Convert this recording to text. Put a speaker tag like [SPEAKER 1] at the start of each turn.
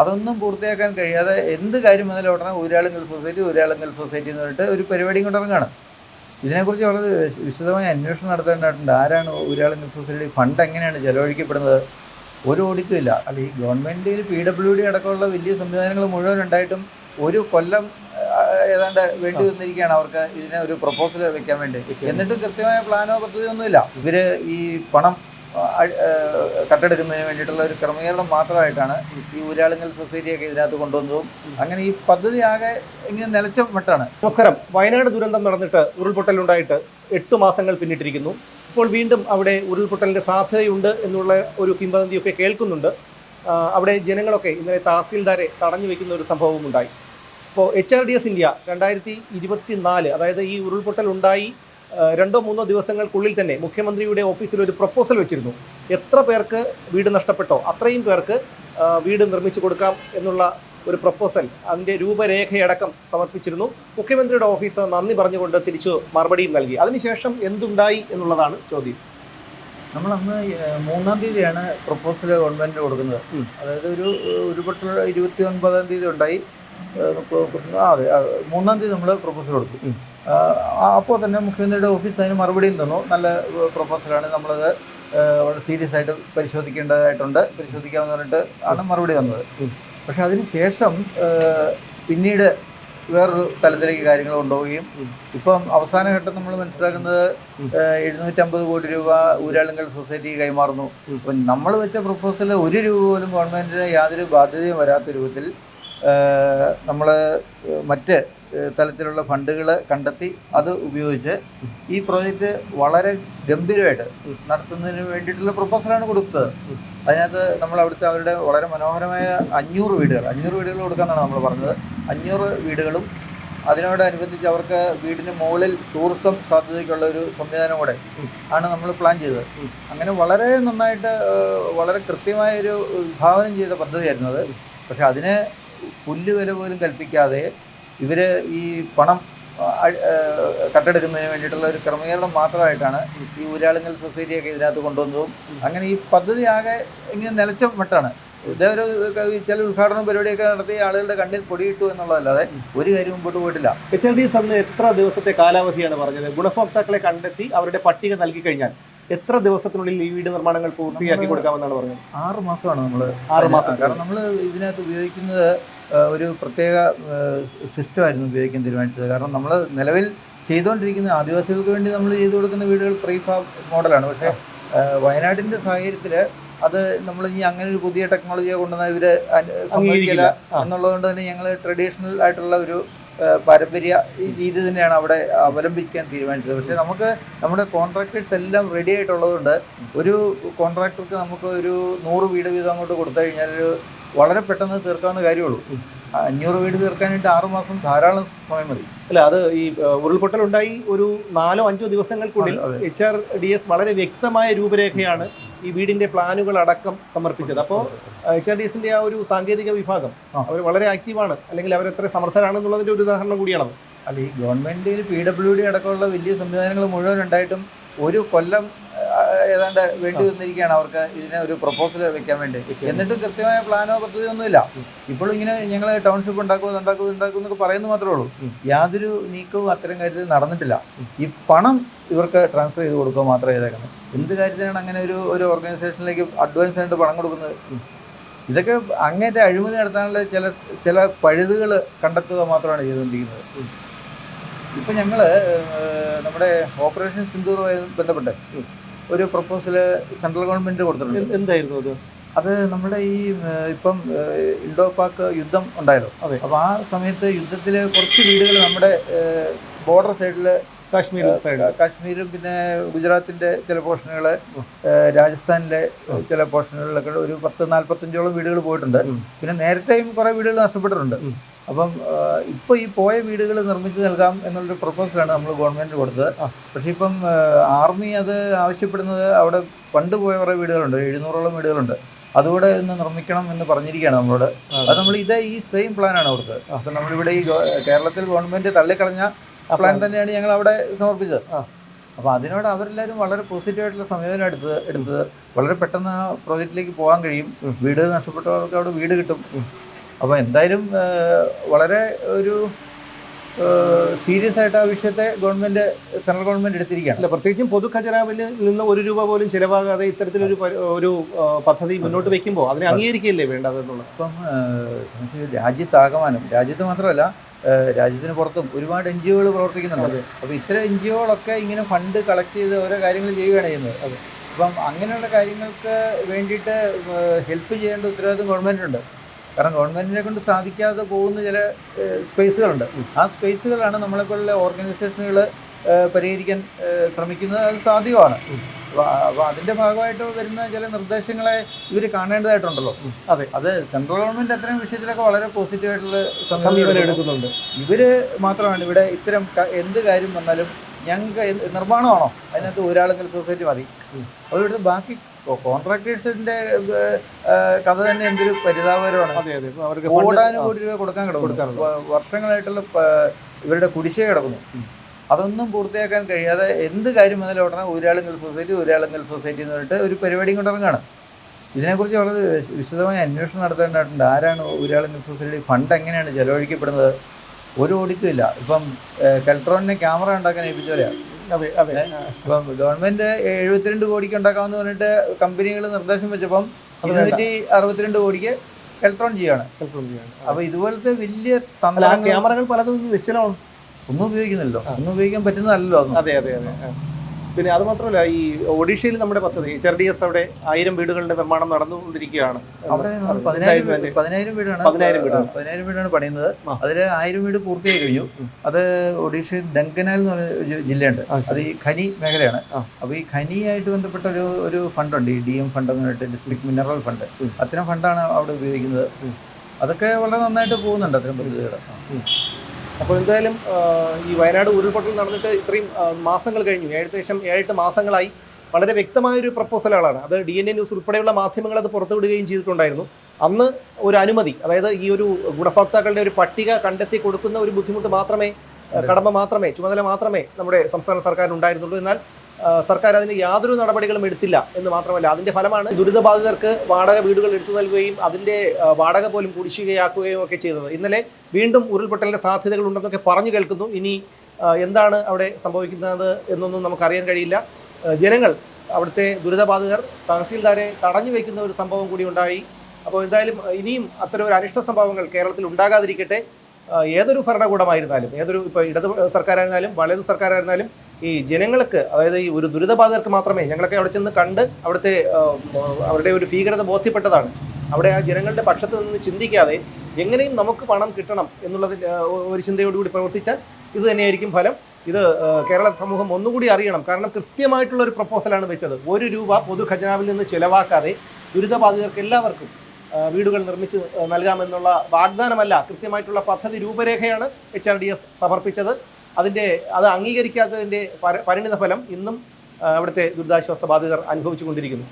[SPEAKER 1] അതൊന്നും പൂർത്തിയാക്കാൻ കഴിയാതെ എന്ത് കാര്യം വന്നാലും ഉടനെ ഊരാളുങ്കൽ സൊസൈറ്റി ഊരാളുങ്കൽ സൊസൈറ്റി എന്ന് പറഞ്ഞിട്ട് ഒരു പരിപാടിയും കൊണ്ടിറങ്ങാണ് ഇതിനെക്കുറിച്ച് വളരെ വിശദമായ അന്വേഷണം നടത്തേണ്ടതായിട്ടുണ്ട്. ആരാണ് ഊരാളുങ്കൽ സൊസൈറ്റി ഫണ്ട് എങ്ങനെയാണ് ചെലവഴിക്കപ്പെടുന്നത്? ഒരു ഓഡിറ്റും ഇല്ല. അല്ല ഈ ഗവൺമെന്റിൽ പി ഡബ്ല്യു ഡി അടക്കമുള്ള വലിയ സംവിധാനങ്ങൾ മുഴുവൻ ഉണ്ടായിട്ടും ഒരു കൊല്ലം ഏതാണ്ട് വേണ്ടി വന്നിരിക്കുകയാണ് അവർക്ക് ഇതിനെ ഒരു പ്രപ്പോസൽ വെക്കാൻ വേണ്ടി. എന്നിട്ടും കൃത്യമായ പ്ലാനോ പദ്ധതിയൊന്നുമില്ല ഇവർ ഈ പണം കട്ടെടുക്കുന്നതിന് വേണ്ടിയിട്ടുള്ള ഒരു ക്രമീകരണം മാത്രമായിട്ടാണ് ഈ ഊരാളുങ്ങൽ സൊസൈറ്റിയൊക്കെ ഇതിനകത്ത് കൊണ്ടുവന്നതും. അങ്ങനെ ഈ പദ്ധതി ആകെ ഇങ്ങനെ നിലച്ച മട്ടാണ്.
[SPEAKER 2] നമസ്കാരം. വയനാട് ദുരന്തം നടന്നിട്ട് ഉരുൾപൊട്ടലുണ്ടായിട്ട് എട്ട് മാസങ്ങൾ പിന്നിട്ടിരിക്കുന്നു. ഇപ്പോൾ വീണ്ടും അവിടെ ഉരുൾപൊട്ടലിന്റെ സാധ്യതയുണ്ട് എന്നുള്ള ഒരു കിംവദന്തിയൊക്കെ കേൾക്കുന്നുണ്ട്. അവിടെ ജനങ്ങളൊക്കെ ഇന്നലെ തഹസീൽദാരെ തടഞ്ഞു വെക്കുന്ന ഒരു സംഭവവും ഉണ്ടായി ഇപ്പോൾ H R D S India രണ്ടായിരത്തി ഇരുപത്തി നാല് അതായത് ഈ ഉരുൾപൊട്ടൽ ഉണ്ടായി രണ്ടോ മൂന്നോ ദിവസങ്ങൾക്കുള്ളിൽ തന്നെ മുഖ്യമന്ത്രിയുടെ ഓഫീസിൽ ഒരു പ്രപ്പോസൽ വെച്ചിരുന്നു. എത്ര പേർക്ക് വീട് നഷ്ടപ്പെട്ടോ അത്രയും പേർക്ക് വീട് നിർമ്മിച്ചു കൊടുക്കാം എന്നുള്ള ഒരു പ്രപ്പോസൽ അതിന്റെ രൂപരേഖയടക്കം സമർപ്പിച്ചിരുന്നു. മുഖ്യമന്ത്രിയുടെ ഓഫീസ് നന്ദി പറഞ്ഞുകൊണ്ട് തിരിച്ചു മറുപടിയും നൽകി. അതിനുശേഷം എന്തുണ്ടായി എന്നുള്ളതാണ് ചോദ്യം.
[SPEAKER 1] നമ്മൾ അന്ന് മൂന്നാം തീയതിയാണ് പ്രപ്പോസൽ ഗവൺമെന്റ് കൊടുക്കുന്നത്. അതായത് ഒരു ഉരുപൊട്ടൽ ഇരുപത്തി ഒൻപതാം തീയതി ഉണ്ടായി. അതെ മൂന്നാം തീയതി നമ്മൾ പ്രൊപ്പോസൽ കൊടുത്തു. അപ്പോൾ തന്നെ മുഖ്യമന്ത്രിയുടെ ഓഫീസ് അതിന് മറുപടിയും തന്നു. നല്ല പ്രൊപ്പോസലാണ് നമ്മളത് വളരെ സീരിയസ് ആയിട്ട് പരിശോധിക്കേണ്ടതായിട്ടുണ്ട്. പരിശോധിക്കാമെന്ന് പറഞ്ഞിട്ട് ആണ് മറുപടി തന്നത്. പക്ഷേ അതിന് ശേഷം പിന്നീട് വേറൊരു തലത്തിലേക്ക് കാര്യങ്ങൾ കൊണ്ടുപോവുകയും. ഇപ്പം അവസാന ഘട്ടം നമ്മൾ മനസ്സിലാക്കുന്നത്. എഴുന്നൂറ്റമ്പത് കോടി രൂപ ഊരാളുങ്കൽ സൊസൈറ്റി കൈമാറുന്നു. ഇപ്പം നമ്മൾ വെച്ച പ്രൊപ്പോസൽ ഒരു രൂപ പോലും ഗവൺമെന്റിന് യാതൊരു ബാധ്യതയും വരാത്ത രൂപത്തിൽ നമ്മൾ മറ്റ് തലത്തിലുള്ള ഫണ്ടുകൾ കണ്ടെത്തി അത് ഉപയോഗിച്ച് ഈ പ്രോജക്റ്റ് വളരെ ഗംഭീരമായിട്ട് നടത്തുന്നതിന് വേണ്ടിയിട്ടുള്ള പ്രൊപ്പോസലാണ് കൊടുത്തത്. അതിനകത്ത് നമ്മൾ അവിടുത്തെ അവരുടെ വളരെ മനോഹരമായ അഞ്ഞൂറ് വീടുകൾ അഞ്ഞൂറ് വീടുകൾ കൊടുക്കാമെന്നാണ് നമ്മൾ പറഞ്ഞത്. അഞ്ഞൂറ് വീടുകളും അതിനോടനുബന്ധിച്ച് അവർക്ക് വീടിന് മുകളിൽ ടൂറിസം സാധ്യതയ്ക്കുള്ള ഒരു സംവിധാനം കൂടെ ആണ് നമ്മൾ പ്ലാൻ ചെയ്തത്. അങ്ങനെ വളരെ നന്നായിട്ട് വളരെ കൃത്യമായ ഒരു വിഭാവനം ചെയ്ത പദ്ധതിയായിരുന്നു അത്. പക്ഷേ അതിന് പുല്ല് വില പോലും കൽപ്പിക്കാതെ ഇവർ ഈ പണം കട്ടെടുക്കുന്നതിന് വേണ്ടിയിട്ടുള്ള ഒരു ക്രമീകരണം മാത്രമായിട്ടാണ് ഈ ഊരാളുങ്ങൽ സൊസൈറ്റിയൊക്കെ ഇതിനകത്ത് കൊണ്ടുവന്നതും. അങ്ങനെ ഈ പദ്ധതി ആകെ ഇങ്ങനെ നിലച്ച മട്ടാണ്. ഇതേ ഒരു ചില ഉദ്ഘാടന പരിപാടിയൊക്കെ നടത്തി ആളുകളുടെ കണ്ണിൽ പൊടിയിട്ടു എന്നുള്ളതല്ലാതെ ഒരു കാര്യം മുമ്പോട്ട് പോയിട്ടില്ല.
[SPEAKER 2] എച്ച് എൽ ഡി എസ് എത്ര ദിവസത്തെ കാലാവധിയാണ് പറഞ്ഞത്? ഗുണഭോക്താക്കളെ കണ്ടെത്തി അവരുടെ പട്ടിക നൽകി കഴിഞ്ഞാൽ എത്ര ദിവസത്തിനുള്ളിൽ ഈ വീട് നിർമ്മാണങ്ങൾ പൂർത്തിയാക്കി കൊടുക്കാമെന്നാണ് പറഞ്ഞത്?
[SPEAKER 1] ആറ് മാസമാണ് നമ്മൾ
[SPEAKER 2] ആറ് മാസം
[SPEAKER 1] കാരണം നമ്മൾ ഇതിനകത്ത് ഉപയോഗിക്കുന്നത് ഒരു പ്രത്യേക സിസ്റ്റം ആയിരുന്നു ഉപയോഗിക്കാൻ തീരുമാനിച്ചത്. കാരണം നമ്മൾ നിലവിൽ ചെയ്തുകൊണ്ടിരിക്കുന്ന ആദിവാസികൾക്ക് വേണ്ടി നമ്മൾ ചെയ്തു കൊടുക്കുന്ന വീടുകൾ പ്രീഫാബ് മോഡലാണ്. പക്ഷേ വയനാടിന്റെ വയനാടിന്റെ സാഹചര്യത്തിൽ അത് നമ്മൾ ഇനി അങ്ങനെ ഒരു പുതിയ ടെക്നോളജിയെ കൊണ്ടുവന്നാൽ ഇവർ സമ്മതിക്കില്ല എന്നുള്ളതുകൊണ്ട് തന്നെ ഞങ്ങൾ ട്രഡീഷണൽ ആയിട്ടുള്ള ഒരു പാരമ്പര്യ രീതി തന്നെയാണ് അവിടെ അവലംബിക്കാൻ തീരുമാനിച്ചത്. പക്ഷേ നമുക്ക് നമ്മുടെ കോൺട്രാക്ടേഴ്സ് എല്ലാം റെഡി ആയിട്ടുള്ളതുകൊണ്ട് ഒരു കോൺട്രാക്ടർക്ക് നമുക്ക് ഒരു നൂറ് വീട് വീതം അങ്ങോട്ട് കൊടുത്തു കഴിഞ്ഞാൽ ഒരു വളരെ പെട്ടെന്ന് തീർക്കാവുന്ന കാര്യമുള്ളൂ. അഞ്ഞൂറ് വീട് തീർക്കാനായിട്ട് ആറ് മാസം ധാരാളം സമയം മതി.
[SPEAKER 2] അല്ല അത് ഈ ഉരുൾപൊട്ടൽ ഉണ്ടായി ഒരു നാലോ അഞ്ചോ ദിവസങ്ങൾക്കുള്ളിൽ. എച്ച് ആർ ഡി എസ് വളരെ വ്യക്തമായ രൂപരേഖയാണ് ഈ വീടിന്റെ പ്ലാനുകൾ അടക്കം സമർപ്പിച്ചത്. അപ്പോൾ എച്ച് ആർ ഡി എസിന്റെ ആ ഒരു സാങ്കേതിക വിഭാഗം അവർ വളരെ ആക്റ്റീവാണ് അല്ലെങ്കിൽ അവർ എത്ര സമർത്ഥരാണെന്നുള്ളതിന്റെ ഒരു ഉദാഹരണം കൂടിയാണത്.
[SPEAKER 1] അല്ല ഈ ഗവൺമെന്റിൽ പി ഡബ്ല്യു ഡി അടക്കമുള്ള വലിയ സംവിധാനങ്ങൾ മുഴുവൻ ഉണ്ടായിട്ടും ഒരു കൊല്ലം ഏതാണ്ട് വേണ്ടി വന്നിരിക്കുകയാണ് അവർക്ക് ഇതിനെ ഒരു പ്രപ്പോസൽ വെക്കാൻ വേണ്ടി. എന്നിട്ട് കൃത്യമായ പ്ലാനോ പദ്ധതിയൊന്നുമില്ല ഇപ്പോഴും ഇങ്ങനെ ഞങ്ങൾ ടൗൺഷിപ്പ് ഉണ്ടാക്കും ഉണ്ടാക്കും ഉണ്ടാക്കും എന്നൊക്കെ പറയുന്നത് മാത്രമേ ഉള്ളൂ. യാതൊരു നീക്കവും അത്തരം കാര്യത്തിൽ നടന്നിട്ടില്ല. ഈ പണം ഇവർക്ക് ട്രാൻസ്ഫർ ചെയ്ത് കൊടുക്കുക മാത്രമേ ചെയ്തേക്കുന്നത് എന്ത് കാര്യത്തിനാണ് അങ്ങനെ ഒരു ഒരു ഓർഗനൈസേഷനിലേക്ക് അഡ്വാൻസ് ആയിട്ട് പണം കൊടുക്കുന്നത്? ഇതൊക്കെ അങ്ങേറ്റ അഴിമതി നടത്താനുള്ള ചില ചില പഴുതുകൾ കണ്ടെത്തുക മാത്രമാണ് ചെയ്തുകൊണ്ടിരിക്കുന്നത്. ഇപ്പം ഞങ്ങൾ നമ്മുടെ ഓപ്പറേഷൻ സിന്ദൂറുമായി ബന്ധപ്പെട്ട് ഒരു പ്രപ്പോസൽ സെൻട്രൽ ഗവൺമെന്റ് കൊടുത്തിട്ടുണ്ട്.
[SPEAKER 2] എന്ത്- എന്തായിരുന്നു അത്?
[SPEAKER 1] അത് നമ്മുടെ ഈ ഇപ്പം ഇൻഡോ പാക് യുദ്ധം ഉണ്ടായിരുന്നു
[SPEAKER 2] അതെ.
[SPEAKER 1] അപ്പോൾ ആ സമയത്ത് യുദ്ധത്തിൽ കുറച്ച് വീടുകൾ നമ്മുടെ ബോർഡർ സൈഡിൽ
[SPEAKER 2] കാശ്മീർ സൈഡ്
[SPEAKER 1] കാശ്മീരും പിന്നെ ഗുജറാത്തിന്റെ ചില പോർഷനുകൾ രാജസ്ഥാനിലെ ചില പോർഷനുകളിലൊക്കെ ഒരു പത്ത് നാൽപ്പത്തഞ്ചോളം വീടുകൾ പോയിട്ടുണ്ട്. പിന്നെ നേരത്തെയും കുറേ വീടുകൾ നഷ്ടപ്പെട്ടിട്ടുണ്ട്. അപ്പം ഇപ്പോൾ ഈ പോയ വീടുകൾ നിർമ്മിച്ച് നൽകാം എന്നുള്ളൊരു പ്രപ്പോസലാണ് നമ്മൾ ഗവൺമെന്റ് കൊടുത്തത്. പക്ഷെ ഇപ്പം ആർമി അത് ആവശ്യപ്പെടുന്നത് അവിടെ പണ്ട് പോയ കുറേ വീടുകളുണ്ട്. എഴുന്നൂറോളം വീടുകളുണ്ട്. അതുകൂടെ ഒന്ന് നിർമ്മിക്കണം എന്ന് പറഞ്ഞിരിക്കുകയാണ് നമ്മളോട്. അത് നമ്മൾ ഇതേ ഈ സെയിം പ്ലാനാണ് കൊടുത്തത്. അപ്പം നമ്മളിവിടെ ഈ കേരളത്തിൽ ഗവൺമെന്റ് തള്ളിക്കളഞ്ഞ പ്ലാൻ തന്നെയാണ് ഞങ്ങൾ അവിടെ സമർപ്പിച്ചത്. അപ്പോൾ അതിനോട് അവരെല്ലാവരും വളരെ പോസിറ്റീവായിട്ടുള്ള സമീപനം എടുത്തത് എടുത്തത്. വളരെ പെട്ടെന്ന് ആ പ്രോജക്റ്റിലേക്ക് പോകാൻ കഴിയും. വീട് നഷ്ടപ്പെട്ടവർക്ക് അവിടെ വീട് കിട്ടും. അപ്പോൾ എന്തായാലും വളരെ ഒരു സീരിയസ് ആയിട്ട് ആ വിഷയത്തെ ഗവൺമെന്റ് സെൻട്രൽ ഗവൺമെന്റ് എടുത്തിരിക്കുകയാണ്.
[SPEAKER 2] അല്ല പ്രത്യേകിച്ചും പൊതു ഖജനാവിൽ നിന്ന് ഒരു രൂപ പോലും ചിലവാകാതെ ഇത്തരത്തിലൊരു ഒരു പദ്ധതി മുന്നോട്ട് വെക്കുമ്പോൾ അതിനെ അംഗീകരിക്കുകയല്ലേ വേണ്ടത് എന്നുള്ളത്?
[SPEAKER 1] ഇപ്പം രാജ്യത്താകമാനം രാജ്യത്ത് മാത്രമല്ല രാജ്യത്തിന് പുറത്തും ഒരുപാട് എൻ ജി ഒകൾ പ്രവർത്തിക്കുന്നുണ്ട് അപ്പോൾ ഇത്തരം എൻ ജി ഒകളൊക്കെ ഇങ്ങനെ ഫണ്ട് കളക്ട് ചെയ്ത് ഓരോ കാര്യങ്ങൾ ചെയ്യുകയാണ് ചെയ്യുന്നത്.
[SPEAKER 2] അതെ.
[SPEAKER 1] അപ്പം അങ്ങനെയുള്ള കാര്യങ്ങൾക്ക് വേണ്ടിയിട്ട് ഹെൽപ്പ് ചെയ്യേണ്ട ഉത്തരവാദിത്വം ഗവൺമെന്റിനുണ്ട് കാരണം ഗവൺമെന്റിനെ കൊണ്ട് സാധിക്കാതെ പോകുന്ന ചില സ്പേസുകളുണ്ട്. ആ സ്പേസുകളാണ് നമ്മളെപ്പോലുള്ള ഓർഗനൈസേഷനുകൾ പരിഹരിക്കാൻ ശ്രമിക്കുന്നത് അത് സാധ്യമാണ്. അപ്പോൾ അതിന്റെ ഭാഗമായിട്ട് വരുന്ന ചില നിർദ്ദേശങ്ങളെ ഇവർ കാണേണ്ടതായിട്ടുണ്ടല്ലോ.
[SPEAKER 2] അതെ.
[SPEAKER 1] അത് സെൻട്രൽ ഗവൺമെന്റ് അത്തരം വിഷയത്തിലൊക്കെ വളരെ പോസിറ്റീവായിട്ടുള്ള
[SPEAKER 2] സമീപനം എടുക്കുന്നുണ്ട്.
[SPEAKER 1] ഇവർ മാത്രമാണ് ഇവിടെ ഇത്തരം എന്ത് കാര്യം വന്നാലും ഞങ്ങൾക്ക് നിർമ്മാണമാണോ? അതിനകത്ത് ഒരാളെങ്കിൽ സൊസൈറ്റി മതി.
[SPEAKER 2] ഉം.
[SPEAKER 1] ബാക്കി കോൺട്രാക്ടേഴ്സിന്റെ കഥ തന്നെ എന്തൊരു പരിതാപകരമാണ്.
[SPEAKER 2] അതെ
[SPEAKER 1] കോടി രൂപ കൊടുക്കാൻ കിടക്കുന്നു. വർഷങ്ങളായിട്ടുള്ള ഇവരുടെ കുടിശ്ശിക കിടക്കുന്നു. അതൊന്നും പൂർത്തിയാക്കാൻ കഴിയാതെ എന്ത് കാര്യം വന്നാലും ഉടനെ ഒരാളെങ്കിൽ സൊസൈറ്റി ഒരാളെങ്കിൽ സൊസൈറ്റി എന്ന് പറഞ്ഞിട്ട് ഒരു പരിപാടിയും കൊണ്ട് ഇറങ്ങുകയാണ്. ഇതിനെക്കുറിച്ച് വളരെ വിശ- വിശദമായ അന്വേഷണം നടത്തേണ്ടതായിട്ടുണ്ട്. ആരാണ് ഒരാളെങ്കിൽ സൊസൈറ്റി ഫണ്ട് എങ്ങനെയാണ് ചെലവഴിക്കപ്പെടുന്നത്? ഒരു ഓഡിറ്റും ഇല്ല ഇപ്പം കെൽട്രോണിനെ ക്യാമറ ഉണ്ടാക്കാൻ ഏൽപ്പിച്ചവരെയാണ് ഇപ്പം ഗവൺമെന്റ് എഴുപത്തിരണ്ട് കോടിക്ക് ഉണ്ടാക്കാമെന്ന് പറഞ്ഞിട്ട് കമ്പനികൾ നിർദ്ദേശം വെച്ചപ്പം. ഇരുന്നൂറ്റി അറുപത്തിരണ്ട് കോടിക്ക് കെൽട്രോൺ ചെയ്യാണ് അപ്പൊ ഇതുപോലത്തെ വലിയ
[SPEAKER 2] ക്യാമറകൾ പലതും നിശ്ചലമാണ്
[SPEAKER 1] ഒന്നും ഉപയോഗിക്കുന്നില്ലല്ലോ. ഒന്നും ഉപയോഗിക്കാൻ പറ്റുന്നതല്ലോ
[SPEAKER 2] അതെ അതെ അതെ. പിന്നെ അത് മാത്രമല്ല ഈ ഒഡീഷയിൽ നമ്മുടെ പദ്ധതി എച്ച് ആർ ഡി എസ് അവിടെ ആയിരം വീടുകളുടെ നിർമ്മാണം നടന്നുകൊണ്ടിരിക്കുകയാണ്.
[SPEAKER 1] പതിനായിരം വീടാണ്.
[SPEAKER 2] പതിനായിരം വീടാണ്.
[SPEAKER 1] പണിയുന്നത്. അതിൽ ആയിരം വീട് പൂർത്തിയായി കഴിഞ്ഞു. അത് ഒഡീഷയിൽ ഡങ്കനാൽ എന്ന് പറഞ്ഞ ജില്ലയുണ്ട്. അത് ഈ ഖനി മേഖലയാണ്.
[SPEAKER 2] അപ്പൊ
[SPEAKER 1] അപ്പോൾ ഈ ഖനിയായിട്ട് ബന്ധപ്പെട്ട ഒരു ഒരു ഫണ്ടുണ്ട്. ഈ ഡി എം ഫണ്ട് എന്ന് പറഞ്ഞിട്ട് ഡിസ്ട്രിക്ട് മിനറൽ ഫണ്ട്. അത്തരം ഫണ്ടാണ് അവിടെ ഉപയോഗിക്കുന്നത്. അതൊക്കെ വളരെ നന്നായിട്ട് പോകുന്നുണ്ട് അത്തരം പദ്ധതികൾ.
[SPEAKER 2] അപ്പോൾ എന്തായാലും ഈ വയനാട് ഉരുൾപൊട്ടൽ നടന്നിട്ട് ഇത്രയും മാസങ്ങൾ കഴിഞ്ഞു. ഏകദേശം ഏഴെട്ട് മാസങ്ങളായി. വളരെ വ്യക്തമായൊരു പ്രപ്പോസലുകളാണ് അത് ഡി എൻ എ ന്യൂസ് ഉൾപ്പെടെയുള്ള മാധ്യമങ്ങൾ അത് പുറത്തുവിടുകയും ചെയ്തിട്ടുണ്ടായിരുന്നു. അന്ന് ഒരു അനുമതി അതായത് ഈ ഒരു ഗുണഭോക്താക്കളുടെ ഒരു പട്ടിക കണ്ടെത്തി കൊടുക്കുന്ന ഒരു ബുദ്ധിമുട്ട് മാത്രമേ കടമ മാത്രമേ ചുമതല മാത്രമേ നമ്മുടെ സംസ്ഥാന സർക്കാരിന് ഉണ്ടായിരുന്നുള്ളൂ എന്നാൽ സർക്കാർ അതിന് യാതൊരു നടപടികളും എടുത്തില്ല എന്ന് മാത്രമല്ല. അതിന്റെ ഫലമാണ് ദുരിതബാധിതർക്ക് വാടക വീടുകൾ എടുത്തു നൽകുകയും അതിന്റെ വാടക പോലും കുടിശ്ശികയാക്കുകയും ഒക്കെ ചെയ്തത്. ഇന്നലെ വീണ്ടും ഉരുൾപൊട്ടലിന്റെ സാധ്യതകൾ ഉണ്ടെന്നൊക്കെ പറഞ്ഞു കേൾക്കുന്നു. ഇനി എന്താണ് അവിടെ സംഭവിക്കുന്നത് എന്നൊന്നും നമുക്കറിയാൻ കഴിയില്ല. ജനങ്ങൾ അവിടുത്തെ ദുരിതബാധിതർ തഹസീൽദാരെ തടഞ്ഞു വയ്ക്കുന്ന ഒരു സംഭവം കൂടി ഉണ്ടായി. അപ്പോൾ എന്തായാലും ഇനിയും അത്തരം ഒരു അനിഷ്ട സംഭവങ്ങൾ കേരളത്തിൽ ഉണ്ടാകാതിരിക്കട്ടെ. ഏതൊരു ഭരണകൂടമായിരുന്നാലും ഏതൊരു ഇപ്പോൾ ഇടത് സർക്കാരായിരുന്നാലും വലതു സർക്കാരായിരുന്നാലും ഈ ജനങ്ങൾക്ക് അതായത് ഈ ഒരു ദുരിതബാധിതർക്ക് മാത്രമേ ഞങ്ങളൊക്കെ അവിടെ ചെന്ന് കണ്ട് അവിടുത്തെ അവരുടെ ഒരു ഭീകരത ബോധ്യപ്പെട്ടതാണ്. അവിടെ ആ ജനങ്ങളുടെ പക്ഷത്ത് നിന്ന് ചിന്തിക്കാതെ എങ്ങനെയും നമുക്ക് പണം കിട്ടണം എന്നുള്ളതിൽ ഒരു ചിന്തയോടുകൂടി പ്രവർത്തിച്ചാൽ ഇത് തന്നെയായിരിക്കും ഫലം. ഇത് കേരള സമൂഹം ഒന്നുകൂടി അറിയണം. കാരണം കൃത്യമായിട്ടുള്ള ഒരു പ്രപ്പോസലാണ് വെച്ചത്. ഒരു രൂപ പൊതു ഖജനാവിൽ നിന്ന് ചിലവാക്കാതെ ദുരിതബാധിതർക്ക് എല്ലാവർക്കും വീടുകൾ നിർമ്മിച്ച് നൽകാമെന്നുള്ള വാഗ്ദാനമല്ല കൃത്യമായിട്ടുള്ള പദ്ധതി രൂപരേഖയാണ് എച്ച് ആർ ഡി എസ് സമർപ്പിച്ചത്. അതിന്റെ അത് അംഗീകരിക്കാത്തതിന്റെ പര- പരിണിത ഫലം ഇന്നും അവിടുത്തെ ദുരിതാശ്വാസ ബാധിതർ അനുഭവിച്ചുകൊണ്ടിരിക്കുന്നു.